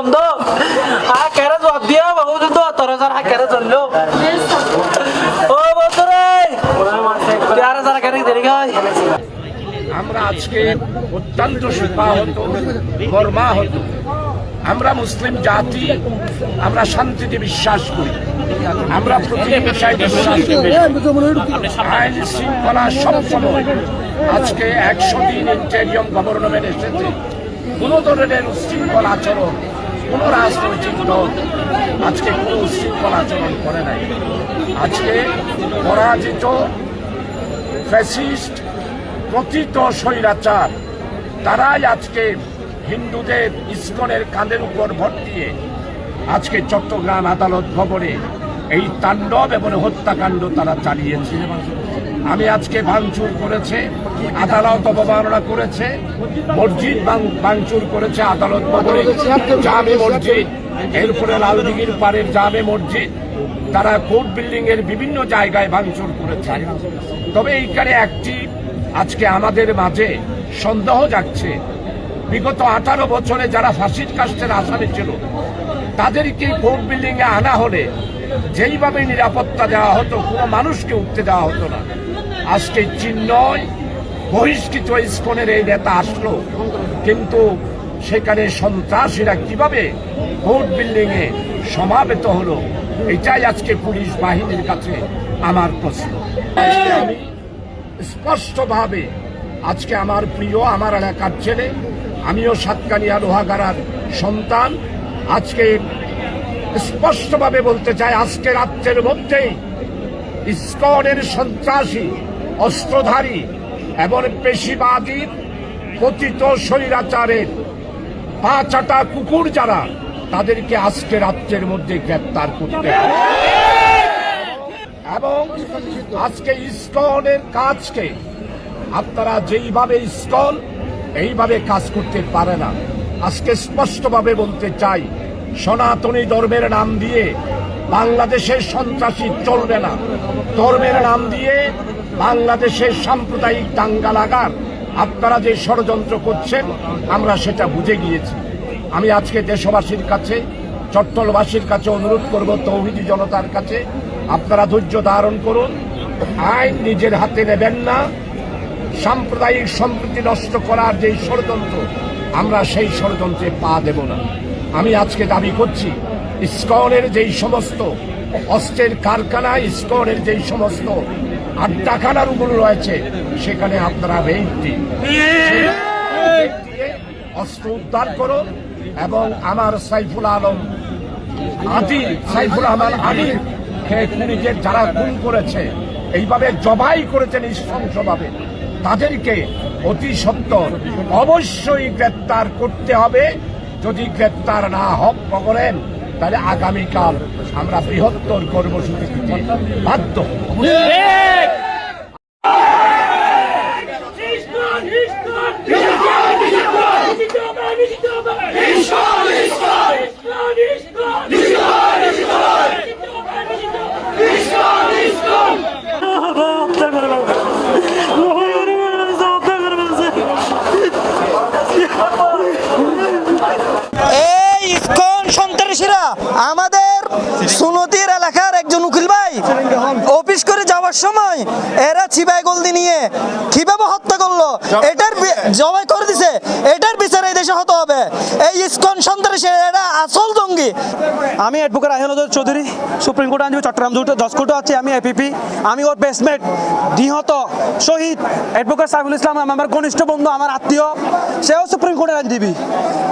বন্ধ। হা কেন জবাব দিয়া? বাবু তো তোর স্যার হা কেন চলল ও বন্ধু রে আর স্যার কেন দেরি হয়? আমরা আজকে অত্যন্ত শোকাহত মর্মাহত আমরা মুসলিম জাতি, আমরা শান্তিতে বিশ্বাস করি। আমরা প্রতিহিংসায় বিশ্বাস করি। আইন শৃঙ্খলা সবসময় আজকে একশো দিন ইন্টেরিয়ম গভর্নমেন্ট এসেছে। কোনো ধরনের উশৃঙ্খল আচরণ কোনো রাজনৈতিক দল আজকে কোনো উশৃঙ্খল আচরণ করে নাই। আজকে পরাজিত ফ্যাসিস্ট প্রকৃত স্বৈরাচার, তারাই আজকে হিন্দুদের ইস্কনের কাঁধের উপর ভর দিয়ে আজকে চট্টগ্রাম আদালত ভবনে এই তাণ্ডব এবং হত্যাকাণ্ড তারা চালিয়েছে। আমি আজকে ভাঙচুর করেছে, আদালত অবমাননা করেছে, মসজিদ ভাঙ- ভাঙচুর করেছে, আদালত ভবনে। জামে মসজিদ এরপরে লালদিঘির পাড়ের জামে মসজিদ, তারা কোর্ট বিল্ডিং এর বিভিন্ন জায়গায় ভাঙচুর করেছে। তবে এইখানে একটি, আজকে আমাদের মাঝে সন্দেহ যাচ্ছে বিগত আঠারো বছরে যারা ফাঁসির কাস্টের আসামি ছিল, তাদেরকে কোর্ট বিল্ডিং এ আনা হলে যেইভাবে নিরাপত্তা দেওয়া হতো, কোনো মানুষকে উঠতে দেওয়া হতো না। আজকে চিহ্নয় বহিষ্কৃত ইস্কনের এই নেতা আসলো। কিন্তু সেখানে সন্ত্রাসীরা কীভাবে কোর্ট বিল্ডিং এ সমাবেত হলো, এটাই আজকে পুলিশ বাহিনীর কাছে আমার প্রশ্ন। আমি স্পষ্টভাবে আজকে আমার প্রিয়, আমার এলাকার ছেলে, আমিও সাতকানিয়া লোহাগাড়ার সন্তান, আজকে স্পষ্টভাবে বলতে চাই, আজকে রাত্রের মধ্যেই ইস্কনের সন্ত্রাসী অস্ত্রধারী এবং পেশিবাদী কথিত স্বৈরাচারের পা চাটা কুকুর যারা, তাদেরকে আজকে রাত্রের মধ্যে গ্রেপ্তার করতে এবং আজকে ইস্কনের কাজকে আপনারা যেইভাবে ইস্কন, এইভাবে কাজ করতে পারে না। আজকে স্পষ্টভাবে বলতে চাই, সনাতনী ধর্মের নাম দিয়ে বাংলাদেশের সন্ত্রাসী চলবে না। ধর্মের নাম দিয়ে বাংলাদেশের সাম্প্রদায়িক দাঙ্গা লাগার আপনারা যে ষড়যন্ত্র করছেন, আমরা সেটা বুঝে গিয়েছি। আমি আজকে দেশবাসীর কাছে, চট্টলবাসীর কাছে অনুরোধ করব, তৌহিদি জনতার কাছে, আপনারা ধৈর্য ধারণ করুন। আইন নিজের হাতে নেবেন না। সাম্প্রদায়িক সম্প্রীতি নষ্ট করার যে ষড়যন্ত্র, আমরা সেই ষড়যন্ত্রে পা দেব না। আমি আজকে দাবি করছি, ইস্কনের যেই সমস্ত অস্ত্রের কারখানা, ইস্কনের যেই সমস্ত আড্ডাখানার উপর রয়েছে, সেখানে আপনারা দিয়ে অস্ত্র উদ্ধার করুন এবং আমার সাইফুল আলম আদি, সাইফুল আহমদ আদির খুনিদের যারা খুন করেছে, এইভাবে জবাই করেছেন নৃশংসভাবে। তাদেরকে অতি সত্তর অবশ্যই গ্রেপ্তার করতে হবে। যদি গ্রেপ্তার না হক করেন তাহলে আগামীকাল আমরা বৃহত্তর কর্মসূচি বাধ্য হব। এই ইসকন সন্ত্রাসীরা আমাদের সুনতির এলাকার একজন উকিল ভাই অফিস করে যাওয়ার সময় এরা চিবাই গলদি নিয়ে কীভাবে হত্যা করল? এটার জবাই করে দিছে। এটার বিচার এই দেশে হতে হবে। এই ইসকন সন্ত্রাসী এরা আসল জঙ্গি। আমি advocate Ahinuddin Chowdhury supreme court আইনজীবী চট্টগ্রাম জুট দশ কোর্টে আছি আমি এপিপি আমি ওর বেসমেট নিহত শহীদ। অ্যাডভোকেট সাইফুল ইসলাম আমার ঘনিষ্ঠ বন্ধু আমার আত্মীয়। সেও সুপ্রিম কোর্টের আইনজীবী।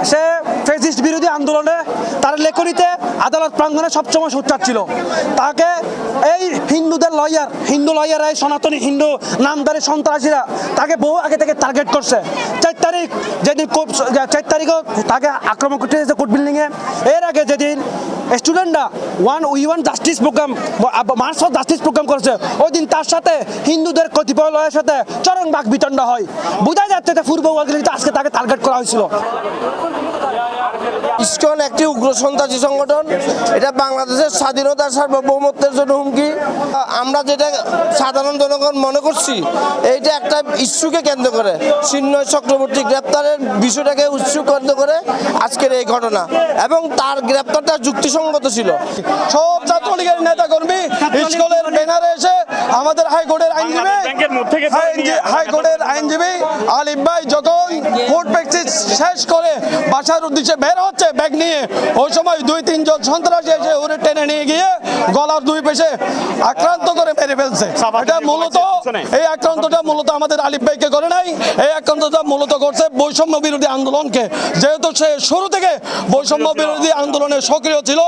সে ফেসিস্ট বিরোধী আন্দোলনে তার লেখনীতে আদালত প্রাঙ্গণে সবসময় সোচ্চার ছিল। তাকে এই হিন্দুদের লয়ার, হিন্দু লয়ার এই সনাতনী হিন্দু নামদারি সন্ত্রাসীরা, তাকে বহু আগে থেকে টার্গেট করছে। চার তারিখ যেদিন চার তারিখও তাকে আক্রমণ করতে এসেছে কোর্ট বিল্ডিংয়ে। এর আগে যেদিন স্টুডেন্টরা one we want justice program march justice program করেছে ওই দিন তার সাথে হিন্দুদের কতিপয় লয়ের সাথে চরম বাক বিতণ্ড হয়। বোঝা যাচ্ছে পূর্ব আজকে তাকে টার্গেট করা হয়েছিল। ইসকন একটি উগ্র সন্ত্রাসী সংগঠন। এটা বাংলাদেশের স্বাধীনতা সার্বভৌমত্বের জন্য হুমকি। আমরা যেটা সাধারণ জনগণ মনে করছি এইটা একটা ইস্যুকে কেন্দ্র করে। চিন্ময় চক্রবর্তী গ্রেপ্তারের বিষয়টাকে ইস্যু কেন্দ্র করে আজকের এই ঘটনা। এবং তার গ্রেপ্তারটা যুক্তিসঙ্গত ছিল। সব ছাত্রলীগের নেতা কর্মী স্কুলের ব্যানারে এসে আমাদের হাইকোর্টের আইনজীবী হাইকোর্টের আইনজীবী আলিফ ভাই যখন কোর্ট প্র্যাকটিস শেষ করে বাসার উদ্দেশ্যে বের হচ্ছে ব্যাগ নিয়ে ওই সময় দুই তিনজন সন্ত্রাসী এসে ওরে টেনে নিয়ে গিয়ে গলার দুই পেশে আক্রান্ত করে মেরে ফেলছে। এটা মূলত এই আক্রান্তটা মূলত আমাদের আলিফ ভাইকে করে নাই। এই আক্রান্তটা মূলত করছে বৈষম্য বিরোধী আন্দোলনকে। যেহেতু সে শুরু থেকে বৈষম্য বিরোধী আন্দোলনে সক্রিয় ছিল।